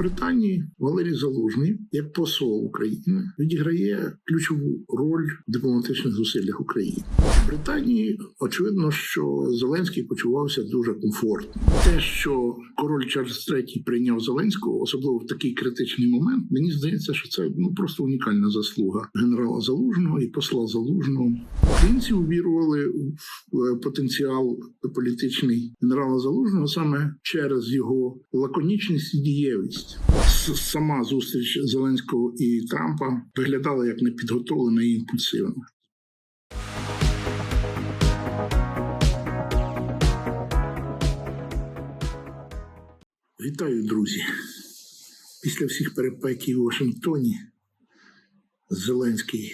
Великобританії Валерій Залужний, як посол України, відіграє ключову роль в дипломатичних зусиллях України. В Британії очевидно, що Зеленський почувався дуже комфортно. Те, що король Чарльз III прийняв Зеленського, особливо в такий критичний момент, мені здається, що це ну просто унікальна заслуга генерала Залужного і посла Залужного. Українці увірували в е, потенціал політичний генерала Залужного саме через його лаконічність і дієвість. С- Сама зустріч Зеленського і Трампа виглядала як непідготовлена і імпульсивна. Вітаю, друзі! Після всіх перепеків у Вашингтоні Зеленський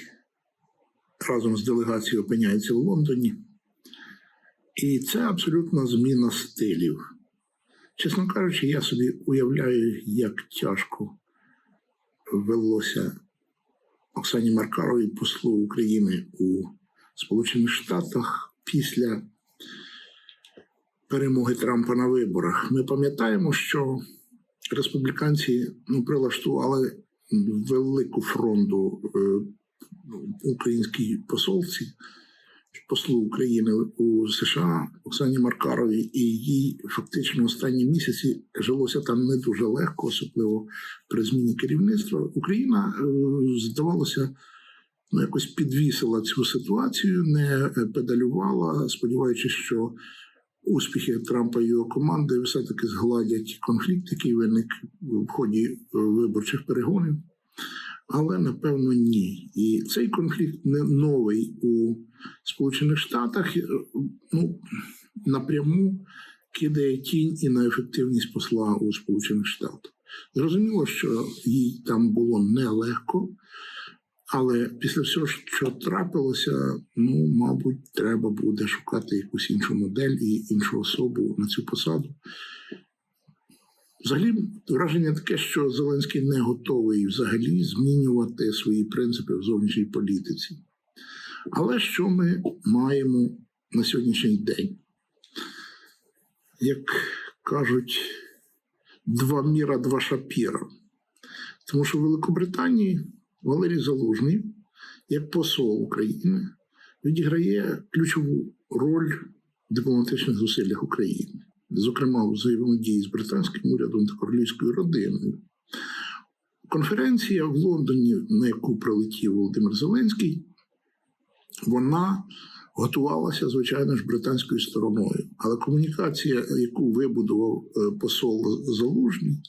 разом з делегацією опиняється в Лондоні. І це абсолютна зміна стилів. Чесно кажучи, я собі уявляю, як тяжко велося Оксані Маркаровій, послу України у Сполучених Штатах після перемоги Трампа на виборах. Ми пам'ятаємо, що республіканці ну, прилаштували велику фронту е, українській посолці, послу України у США Оксані Маркаровій, і їй фактично останні місяці жилося там не дуже легко, особливо при зміні керівництва. Україна, е, здавалося, ну, якось підвісила цю ситуацію, не педалювала, сподіваючись, що успіхи Трампа і його команди все-таки згладять конфлікт, який виник в ході е, виборчих перегонів. Але напевно ні. І цей конфлікт не новий у Сполучених Штатах. е, Ну напряму кидає тінь і на ефективність посла у Сполучених Штатах. Зрозуміло, що їй там було нелегко, але після всього, що трапилося, ну, мабуть, треба буде шукати якусь іншу модель і іншу особу на цю посаду. Взагалі, враження таке, що Зеленський не готовий взагалі змінювати свої принципи в зовнішній політиці. Але що ми маємо на сьогоднішній день? Як кажуть, два міра, два шапіра. Тому що в Великобританії Валерій Залужний, як посол України, відіграє ключову роль в дипломатичних зусиллях України, зокрема взаємодії з британським урядом та королівською родиною. Конференція в Лондоні, на яку прилетів Володимир Зеленський, вона готувалася, звичайно ж, британською стороною. Але комунікація, яку вибудував е, посол Залужний,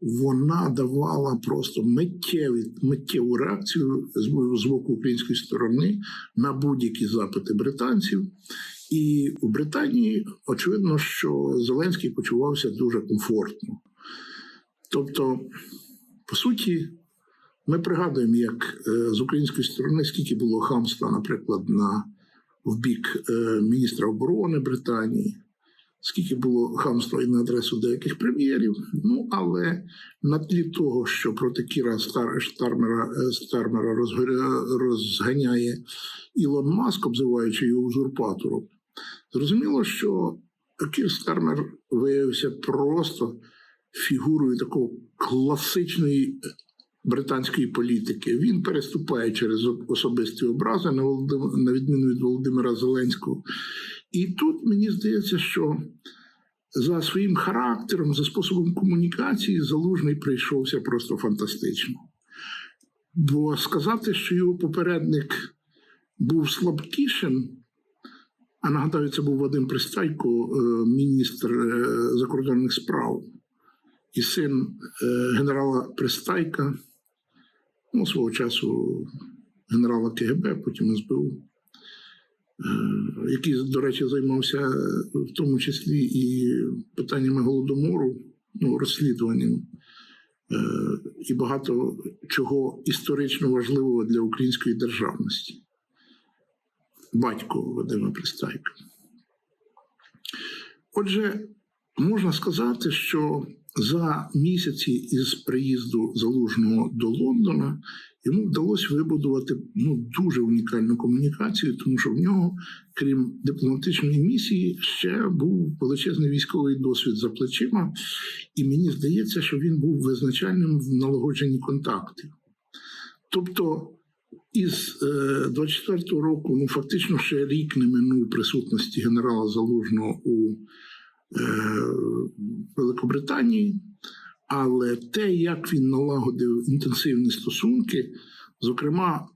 вона давала просто миттєві, миттєву реакцію з, з боку української сторони на будь-які запити британців. І в Британії очевидно, що Зеленський почувався дуже комфортно. Тобто, по суті, ми пригадуємо, як е, з української сторони скільки було хамства, наприклад, на в бік е, міністра оборони Британії, скільки було хамства і на адресу деяких прем'єрів. Ну але на тлі того, що проти Кіра Стар, Штармера, е, Стармера розгоря- розганяє Ілон Маск, обзиваючи його узурпатором, зрозуміло, що Кір Стармер виявився просто фігурою такого класичної британської політики. Він переступає через особисті образи на відміну від Володимира Зеленського. І тут мені здається, що за своїм характером, за способом комунікації, залужний прийшовся просто фантастично. Бо сказати, що його попередник був слабкішим, а нагадаю, це був Вадим Пристайко, е, міністр е, закордонних справ, і син е, генерала Пристайка, ну, свого часу генерала КГБ, потім СБУ, який, до речі, займався в тому числі і питаннями голодомору, ну, розслідуванням і багато чого історично важливого для української державності. Батько Вадима Пристайка. Отже, можна сказати, що за місяці із приїзду залужного до Лондона йому вдалося вибудувати ну, дуже унікальну комунікацію, тому що в нього, крім дипломатичної місії, ще був величезний військовий досвід за плечима, і мені здається, що він був визначальним в налагодженні контактів. Тобто, із е, 24-го року, ну фактично ще рік не минув присутності генерала Залужного у е, Великобританії, але те, як він налагодив інтенсивні стосунки, зокрема,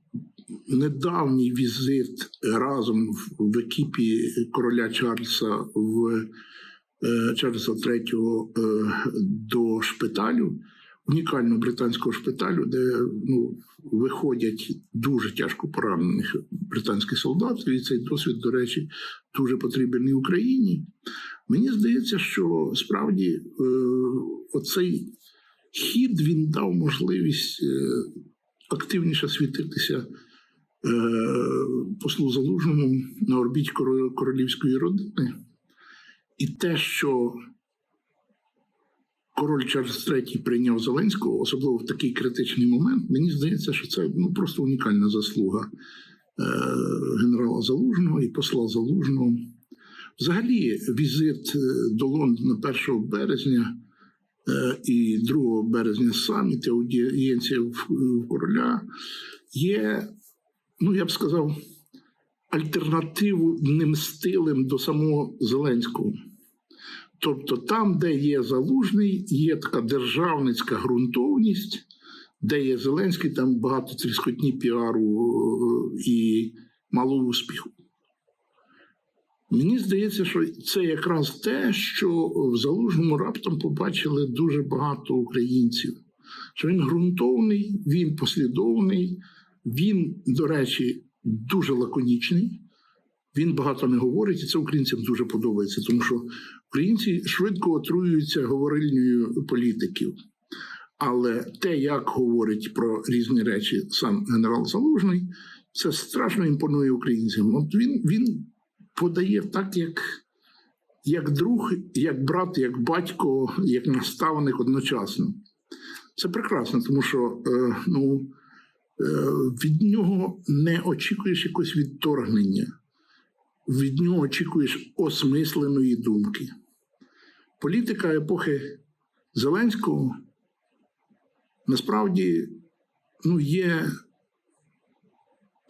недавній візит разом в, екіпі короля Чарльза в е, Чарльза III е, до шпиталю, унікального британського шпиталю, де ну, виходять дуже тяжко поранених британських солдатів, і цей досвід, до речі, дуже потрібен і Україні. Мені здається, що справді е, оцей хід він дав можливість е, активніше світитися е, послу залужному на орбіті королівської родини. І те, що король Чарльз III прийняв Зеленського, особливо в такий критичний момент, мені здається, що це ну, просто унікальна заслуга е, генерала Залужного і посла Залужного. Взагалі, візит е, до Лондона 1 березня е, і 2 березня саміт, аудієнція в, короля є, ну я б сказав, альтернативним стилем до самого Зеленського. Тобто, там, де є залужний, є така державницька ґрунтовність, де є Зеленський, там багато тріскотні піару е, і мало успіху. Мені здається, що це якраз те, що в залужному раптом побачили дуже багато українців. Що він ґрунтовний, він послідовний, він, до речі, дуже лаконічний. Він багато не говорить, і це українцям дуже подобається, тому що українці швидко отруюються говорильнею політиків. Але те, як говорить про різні речі сам генерал Залужний, це страшно імпонує українцям. От він, він подає так, як, як друг, як брат, як батько, як наставник одночасно. Це прекрасно, тому що е, ну, е, від нього не очікуєш якогось відторгнення, від нього очікуєш осмисленої думки. Політика епохи Зеленського насправді ну, є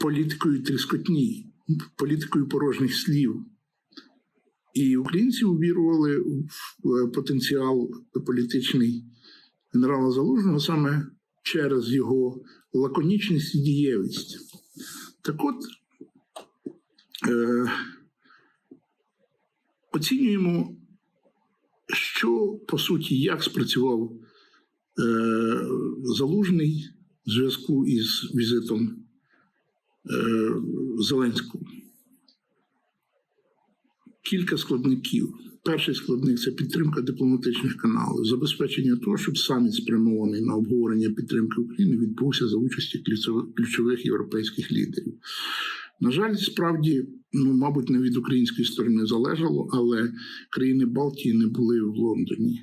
політикою тріскотні, політикою порожніх слів. І українці увірували в е, потенціал політичний генерала Залужного саме через його лаконічність і дієвість. Так от е, оцінюємо, що по суті як спрацював е, Залужний в зв'язку із візитом е, Зеленського. Кілька складників. Перший складник це підтримка дипломатичних каналів, забезпечення того, щоб саміт спрямований на обговорення підтримки України відбувся за участі ключових- ключових європейських лідерів. На жаль, справді, ну, мабуть, не від української сторони залежало, але країни Балтії не були в Лондоні.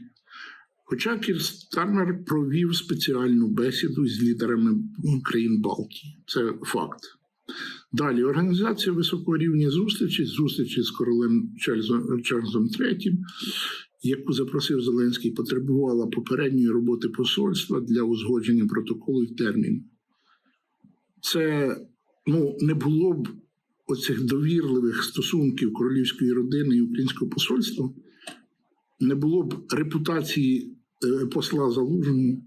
Хоча Кір Стармер провів спеціальну бесіду з лідерами країн Балтії. Це факт. Далі організація високого рівня зустрічі, зустрічі з королем Чарльзом, III, яку запросив Зеленський, потребувала попередньої роботи посольства для узгодження протоколу і терміну. Це ну, не було б оцих довірливих стосунків королівської родини і українського посольства, не було б репутації е, посла Залужного.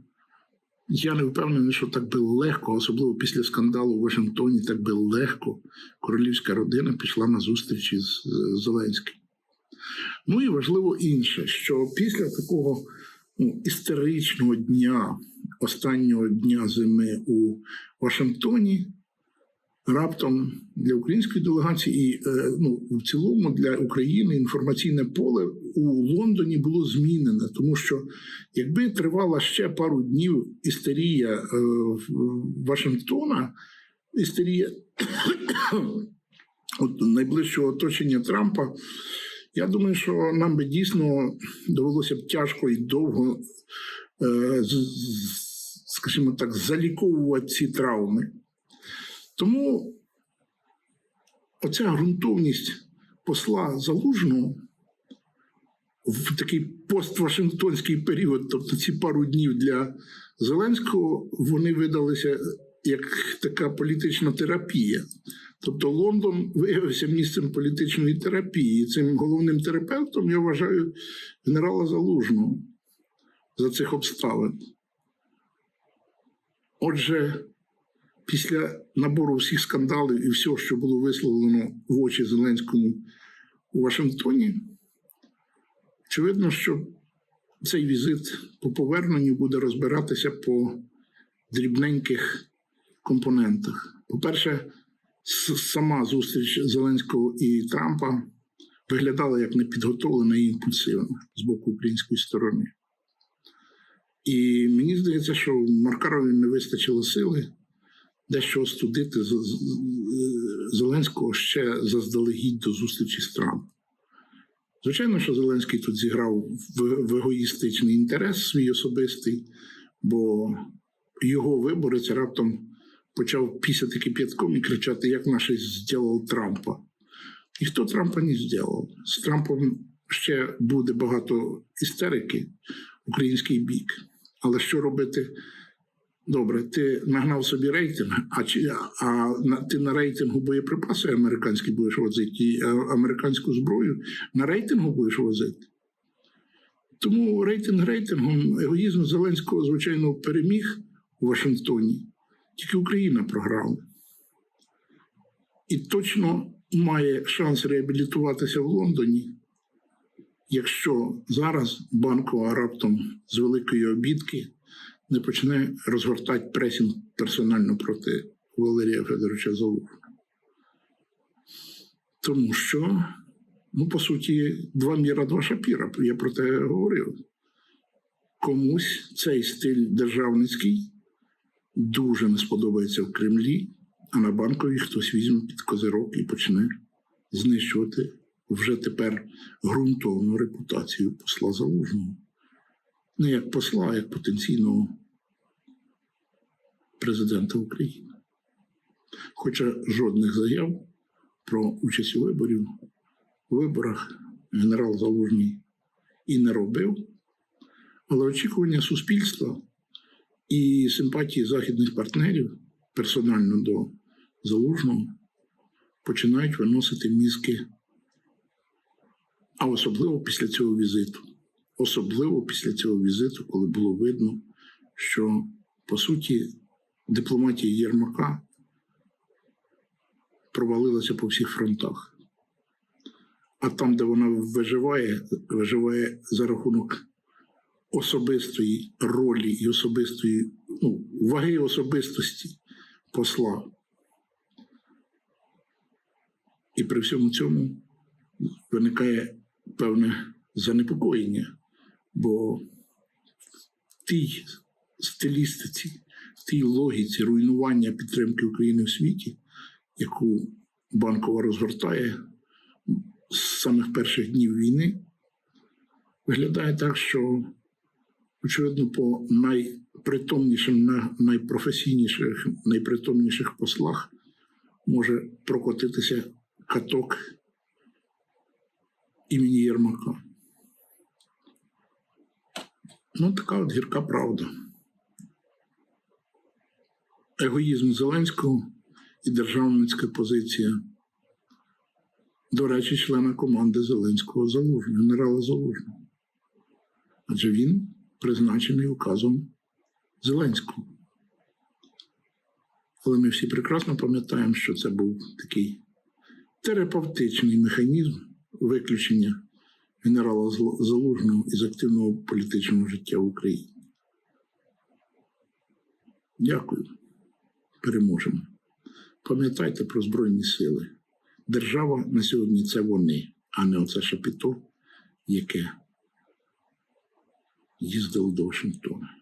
Я не впевнений, що так би легко, особливо після скандалу в Вашингтоні, так би легко королівська родина пішла на зустрічі з е, Зеленським. Ну і важливо інше, що після такого ну, істеричного дня, останнього дня зими у Вашингтоні, раптом для української делегації і е, ну, в цілому для України інформаційне поле у Лондоні було змінене, тому що якби тривала ще пару днів істерія е, Вашингтона, істерія от, найближчого оточення Трампа, Я думаю, що нам би дійсно довелося б тяжко і довго, е, скажімо так, заліковувати ці травми. Тому оця ґрунтовність посла залужного в такий поствашингтонський період, тобто ці пару днів для Зеленського, вони видалися як така політична терапія. Тобто Лондон виявився місцем політичної терапії. Цим головним терапевтом я вважаю генерала Залужного за цих обставин. Отже, після набору всіх скандалів і всього, що було висловлено в очі Зеленському у Вашингтоні, очевидно, що цей візит по поверненню буде розбиратися по дрібненьких компонентах. По-перше, сама зустріч Зеленського і Трампа виглядала як непідготовлена і імпульсивна з боку української сторони. І мені здається, що Маркарові не вистачило сили дещо остудити Зеленського ще заздалегідь до зустрічі з Трампом. Звичайно, що Зеленський тут зіграв в, егоїстичний інтерес свій особистий, бо його виборець раптом почав пісяти кип'ятком і кричати, як наш зробив Трампа. Ніхто Трампа не зробив. З Трампом ще буде багато істерики, український бік. Але що робити? Добре, ти нагнав собі рейтинг, а, чи, а ти на рейтингу боєприпаси американські будеш возити, і е, американську зброю на рейтингу будеш возити. Тому рейтинг рейтингом егоїзм Зеленського, звичайно, переміг у Вашингтоні. Тільки Україна програла. І точно має шанс реабілітуватися в Лондоні, якщо зараз банкова раптом з великої обідки не почне розгортати пресінг персонально проти Валерія Федоровича Залужного. Тому що, ну, по суті, два міра, два шапіра. Я про те говорив. Комусь цей стиль державницький дуже не сподобається в Кремлі, а на банковій хтось візьме під козирок і почне знищувати вже тепер ґрунтовну репутацію посла Залужного. Не як посла, а як потенційного президента України. Хоча жодних заяв про участь у виборів, виборах генерал Залужний і не робив, але очікування суспільства і симпатії західних партнерів персонально до Залужного починають виносити мізки, а особливо після цього візиту. Особливо після цього візиту, коли було видно, що по суті дипломатія Єрмака провалилася по всіх фронтах. А там, де вона виживає, виживає за рахунок особистої ролі і особистої ну, ваги особистості посла. І при всьому цьому виникає певне занепокоєння, бо в тій стилістиці, в тій логіці руйнування підтримки України в світі, яку банкова розгортає з самих перших днів війни, виглядає так, що, очевидно, по найпритомнішим, на- найпрофесійніших, найпритомніших послах може прокотитися каток імені Єрмака. Ну, така от гірка правда. Егоїзм Зеленського і державницька позиція. До речі, члена команди Зеленського Залужного, генерала Залужного. Адже він призначений указом Зеленського. Але ми всі прекрасно пам'ятаємо, що це був такий терапевтичний механізм виключення генерала Залужного із активного політичного життя в Україні. Дякую. Переможемо. Пам'ятайте про Збройні сили. Держава на сьогодні це вони, а не оце шапіто, яке їздило до Вашингтона.